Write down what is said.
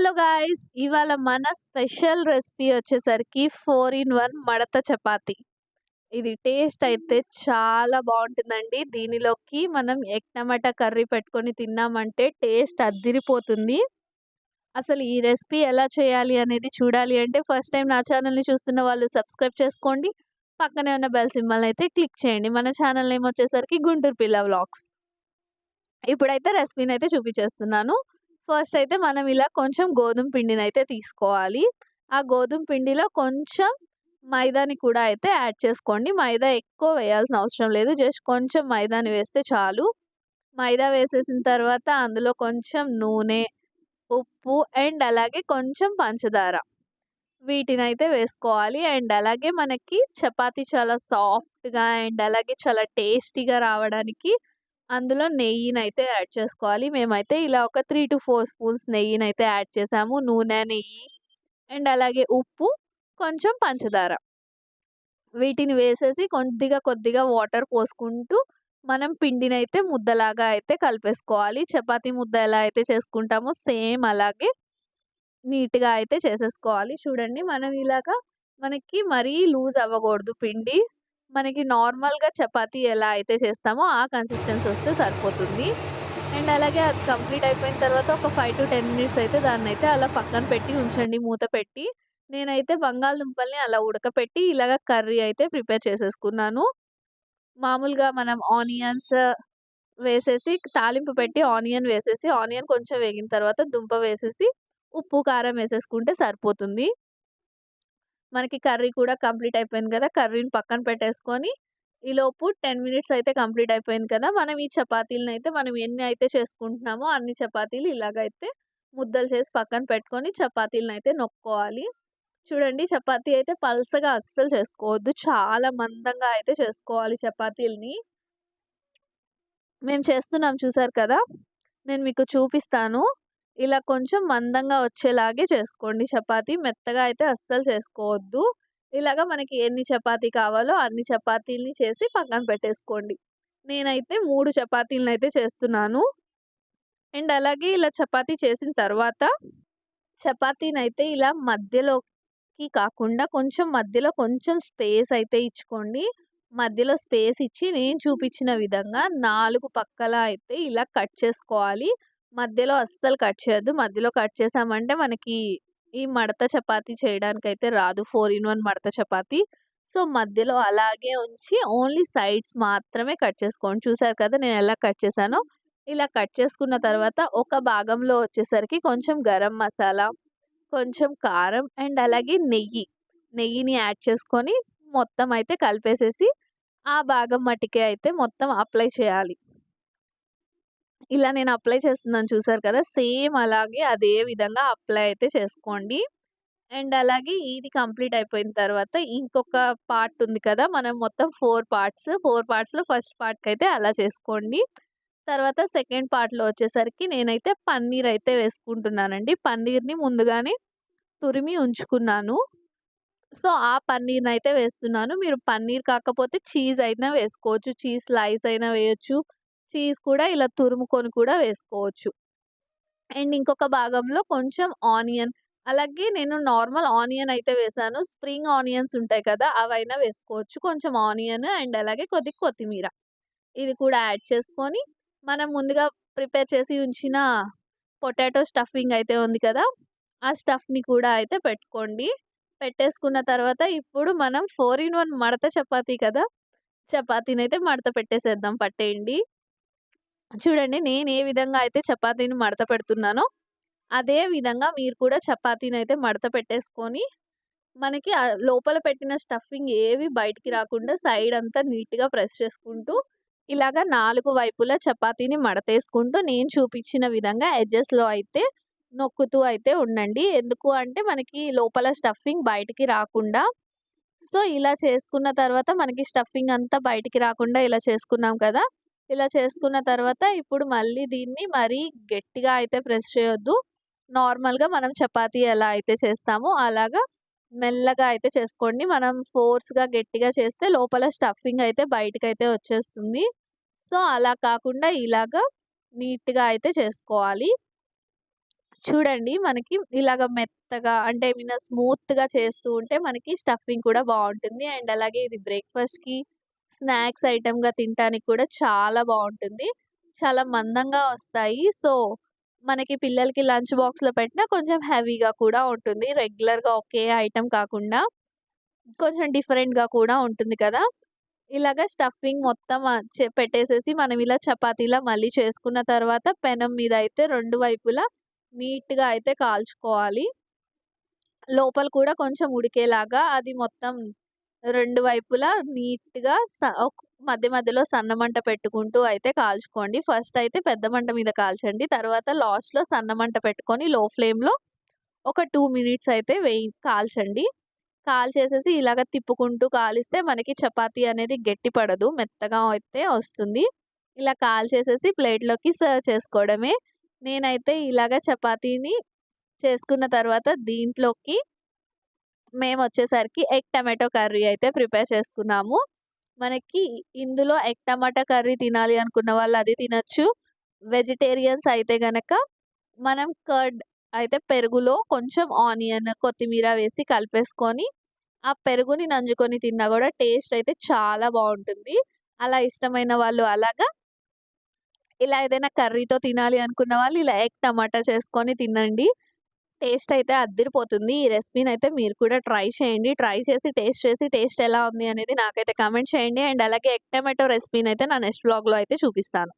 Hello guys ఇవాళ మన special recipe వచ్చేసరికి ఫోర్ ఇన్ వన్ మడత చపాతి. ఇది టేస్ట్ అయితే చాలా బాగుంటుందండి. దీనిలోకి మనం ఎగ్ టమాటా కర్రీ పెట్టుకొని తిన్నామంటే టేస్ట్ అద్దిరిపోతుంది. అసలు ఈ రెసిపీ ఎలా చేయాలి అనేది చూడాలి అంటే ఫస్ట్ టైం నా ఛానల్ని చూస్తున్న వాళ్ళు సబ్స్క్రైబ్ చేసుకోండి. పక్కనే ఉన్న బెల్ సింబల్ అయితే క్లిక్ చేయండి. మన ఛానల్ నేమ్ వచ్చేసరికి గుంటూరు పిల్ల వ్లాగ్స్. ఇప్పుడైతే రెసిపీని అయితే చూపించేస్తున్నాను. ఫస్ట్ అయితే మనం ఇలా కొంచెం గోధుమ పిండిని అయితే తీసుకోవాలి. ఆ గోధుమ పిండిలో కొంచెం మైదాని కూడా అయితే యాడ్ చేసుకోండి. మైదా ఎక్కువ వేయాల్సిన అవసరం లేదు. జస్ట్ కొంచెం మైదాని వేస్తే చాలు. మైదా వేసేసిన తర్వాత అందులో కొంచెం నూనె ఉప్పు అండ్ అలాగే కొంచెం పంచదార వీటిని అయితే వేసుకోవాలి. అండ్ అలాగే మనకి చపాతీ చాలా సాఫ్ట్గా అండ్ అలాగే చాలా టేస్టీగా రావడానికి అందులో నెయ్యిని అయితే యాడ్ చేసుకోవాలి. మేమైతే ఇలా ఒక త్రీ టు ఫోర్ స్పూన్స్ నెయ్యిని అయితే యాడ్ చేసాము. నూనె నెయ్యి అండ్ అలాగే ఉప్పు కొంచెం పంచదార. వీటిని వేసేసి కొద్దిగా కొద్దిగా వాటర్ పోసుకుంటూ మనం పిండిని అయితే ముద్దలాగా అయితే కలిపేసుకోవాలి. చపాతీ ముద్ద ఎలా అయితే చేసుకుంటామో సేమ్ అలాగే నీట్గా అయితే చేసేసుకోవాలి. చూడండి మనం ఇలాగా మనకి మరీ లూజ్ అవ్వకూడదు పిండి. మనకి నార్మల్గా చపాతీ ఎలా అయితే చేస్తామో ఆ కన్సిస్టెన్సీ వస్తే సరిపోతుంది. అండ్ అలాగే అది కంప్లీట్ అయిపోయిన తర్వాత ఒక ఫైవ్ టు టెన్ మినిట్స్ అయితే దాన్ని అయితే అలా పక్కన పెట్టి ఉంచండి మూత పెట్టి. నేనైతే బంగాళదుంపల్ని అలా ఉడకపెట్టి ఇలాగ కర్రీ అయితే ప్రిపేర్ చేసేసుకున్నాను. మామూలుగా మనం ఆనియన్స్ వేసేసి తాలింపు పెట్టి ఆనియన్ వేసేసి ఆనియన్ కొంచెం వేగిన తర్వాత దుంప వేసేసి ఉప్పు కారం వేసేసుకుంటే సరిపోతుంది. మనకి కర్రీ కూడా కంప్లీట్ అయిపోయింది కదా! కర్రీని పక్కన పెట్టేసుకొని ఈలోపు టెన్ మినిట్స్ అయితే కంప్లీట్ అయిపోయింది కదా! మనం ఈ చపాతీలను అయితే మనం ఎన్ని అయితే చేసుకుంటున్నామో అన్ని చపాతీలు ఇలాగైతే ముద్దలు చేసి పక్కన పెట్టుకొని చపాతీలను అయితే నొక్కోవాలి. చూడండి చపాతీ అయితే పల్సగా అస్సలు చేసుకోవద్దు. చాలా మందంగా అయితే చేసుకోవాలి చపాతీలని. మేము చేస్తున్నాం చూసారు కదా! నేను మీకు చూపిస్తాను. ఇలా కొంచెం మందంగా వచ్చేలాగే చేసుకోండి. చపాతీ మెత్తగా అయితే అస్సలు చేసుకోవద్దు. ఇలాగ మనకి ఎన్ని చపాతీ కావాలో అన్ని చపాతీలని చేసి పక్కన పెట్టేసుకోండి. నేనైతే మూడు చపాతీలను అయితే చేస్తున్నాను. అండ్ అలాగే ఇలా చపాతీ చేసిన తర్వాత చపాతీని అయితే ఇలా మధ్యలోకి కాకుండా కొంచెం మధ్యలో కొంచెం స్పేస్ అయితే ఇచ్చుకోండి. మధ్యలో స్పేస్ ఇచ్చి నేను చూపించిన విధంగా నాలుగు పక్కల అయితే ఇలా కట్ చేసుకోవాలి. మధ్యలో అస్సలు కట్ చేయొద్దు. మధ్యలో కట్ చేసామంటే మనకి ఈ మడత చపాతీ చేయడానికి అయితే రాదు. ఫోర్ ఇన్ వన్ మడత చపాతీ. సో మధ్యలో అలాగే ఉంచి ఓన్లీ సైడ్స్ మాత్రమే కట్ చేసుకోండి. చూసారు కదా నేను ఎలా కట్ చేశానో? ఇలా కట్ చేసుకున్న తర్వాత ఒక భాగంలో వచ్చేసరికి కొంచెం గరం మసాలా కొంచెం కారం అండ్ అలాగే నెయ్యి. నెయ్యిని యాడ్ చేసుకొని మొత్తం అయితే కలిపేసేసి ఆ భాగం మట్టికే అయితే మొత్తం అప్లై చేయాలి. ఇలా నేను అప్లై చేస్తున్నాను చూసారు కదా! సేమ్ అలాగే అదే విధంగా అప్లై అయితే చేసుకోండి. అండ్ అలాగే ఇది కంప్లీట్ అయిపోయిన తర్వాత ఇంకొక పార్ట్ ఉంది కదా! మనం మొత్తం ఫోర్ పార్ట్స్ ఫోర్ పార్ట్స్లో ఫస్ట్ పార్ట్కి అయితే అలా చేసుకోండి. తర్వాత సెకండ్ పార్ట్లో వచ్చేసరికి నేనైతే పన్నీర్ అయితే వేసుకుంటున్నానండి. పన్నీర్ని ముందుగానే తురిమి ఉంచుకున్నాను. సో ఆ పన్నీర్ని అయితే వేస్తున్నాను. మీరు పన్నీర్ కాకపోతే చీజ్ అయినా వేసుకోవచ్చు. చీజ్ స్లైస్ అయినా వేయచ్చు. చీజ్ కూడా ఇలా తురుముకొని కూడా వేసుకోవచ్చు. అండ్ ఇంకొక భాగంలో కొంచెం ఆనియన్. అలాగే నేను నార్మల్ ఆనియన్ అయితే వేసాను. స్ప్రింగ్ ఆనియన్స్ ఉంటాయి కదా అవైనా వేసుకోవచ్చు. కొంచెం ఆనియన్ అండ్ అలాగే కొద్ది కొత్తిమీర. ఇది కూడా యాడ్ చేసుకొని మనం ముందుగా ప్రిపేర్ చేసి ఉంచిన పొటాటో స్టఫింగ్ అయితే ఉంది కదా ఆ స్టఫ్ని కూడా అయితే పెట్టుకోండి. పెట్టేసుకున్న తర్వాత ఇప్పుడు మనం ఫోర్ ఇన్ వన్ మడత చపాతీ కదా చపాతీని అయితే మడత పెట్టేసేద్దాం పట్టేయండి. చూడండి నేను ఏ విధంగా అయితే చపాతీని మడత పెడుతున్నానో అదే విధంగా మీరు కూడా చపాతీని అయితే మడత పెట్టేసుకొని మనకి లోపల పెట్టిన స్టఫింగ్ ఏవి బయటికి రాకుండా సైడ్ అంతా నీట్గా ప్రెస్ చేసుకుంటూ ఇలాగ నాలుగు వైపులా చపాతీని మడతేసుకుంటూ నేను చూపించిన విధంగా ఎడ్జెస్లో అయితే నొక్కుతూ అయితే ఉండండి. ఎందుకు అంటే మనకి లోపల స్టఫింగ్ బయటికి రాకుండా సో ఇలా చేసుకున్న తర్వాత మనకి స్టఫింగ్ అంతా బయటికి రాకుండా ఇలా చేసుకున్నాం కదా ఇలా చేసుకున్న తర్వాత ఇప్పుడు మళ్ళీ దీన్ని మరీ గట్టిగా అయితే ప్రెస్ చేయొద్దు. నార్మల్గా మనం చపాతీ ఎలా అయితే చేస్తామో అలాగా మెల్లగా అయితే చేసుకోండి. మనం ఫోర్స్గా గట్టిగా చేస్తే లోపల స్టఫింగ్ అయితే బయటకైతే వచ్చేస్తుంది. సో అలా కాకుండా ఇలాగా నీట్గా అయితే చేసుకోవాలి. చూడండి మనకి ఇలాగ మెత్తగా అంటే ఏమైనా స్మూత్‌గా చేస్తూ ఉంటే మనకి స్టఫింగ్ కూడా బాగుంటుంది. అండ్ అలాగే ఇది బ్రేక్‌ఫాస్ట్‌కి, స్నాక్స్ ఐటెంగా తినటానికి కూడా చాలా బాగుంటుంది చాలా మందంగా వస్తాయి. సో, మనకి పిల్లలకి లంచ్ బాక్స్‌లో పెట్టినా కొంచెం హెవీగా కూడా ఉంటుంది. రెగ్యులర్‌గా ఒకే ఐటెం కాకుండా కొంచెం డిఫరెంట్‌గా కూడా ఉంటుంది కదా! ఇలాగ స్టఫింగ్ మొత్తం పెట్టేసేసి మనం ఇలా చపాతీలా మళ్ళీ చేసుకున్న తర్వాత పెనం మీద అయితే రెండు వైపులా నీట్‌గా అయితే కాల్చుకోవాలి. లోపల కూడా కొంచెం ఉడికేలాగా అది మొత్తం రెండు వైపులా నీట్‌గా స మధ్య మధ్యలో సన్న మంట పెట్టుకుంటూ అయితే కాల్చుకోండి. ఫస్ట్ అయితే పెద్ద మంట మీద కాల్చండి. తర్వాత లాస్ట్‌లో సన్న మంట పెట్టుకొని లో ఫ్లేమ్‌లో ఒక టూ మినిట్స్ అయితే వేయి కాల్చండి. కాల్చేసేసి ఇలాగ తిప్పుకుంటూ కాలిస్తే మనకి చపాతీ అనేది గట్టి పడదు. మెత్తగా అయితే వస్తుంది. ఇలా కాల్చేసేసి ప్లేట్‌లోకి సర్వ్ చేసుకోవడమే. నేనైతే ఇలాగ చపాతీని చేసుకున్న తర్వాత దీంట్లోకి మేము వచ్చేసరికి ఎగ్ టమాటో కర్రీ అయితే ప్రిపేర్ చేసుకున్నాము. మనకి ఇందులో ఎగ్ టమాటా కర్రీ తినాలి అనుకున్న వాళ్ళు అది తినచ్చు వెజిటేరియన్స్ అయితే గనక మనం కర్డ్ అయితే పెరుగులో కొంచెం ఆనియన్, కొత్తిమీర వేసి కలిపేసుకొని, ఆ పెరుగుని నంజుకొని తిన్నా కూడా టేస్ట్ అయితే చాలా బాగుంటుంది అలా ఇష్టమైన వాళ్ళు అలాగా ఇలా ఏదైనా కర్రీతో తినాలి అనుకున్న వాళ్ళు ఇలా ఎగ్ టమాటా చేసుకొని తినండి. టేస్ట్ అయితే అద్దిరిపోతుంది. ఈ రెసిపీనైతే మీరు కూడా ట్రై చేయండి. ట్రై చేసి టేస్ట్ చేసి టేస్ట్ ఎలా ఉంది అనేది నాకైతే కామెంట్ చేయండి. అండ్ అలాగే ఎగ్ టమాటో అయితే నా నెక్స్ట్ బ్లాగ్లో అయితే చూపిస్తాను.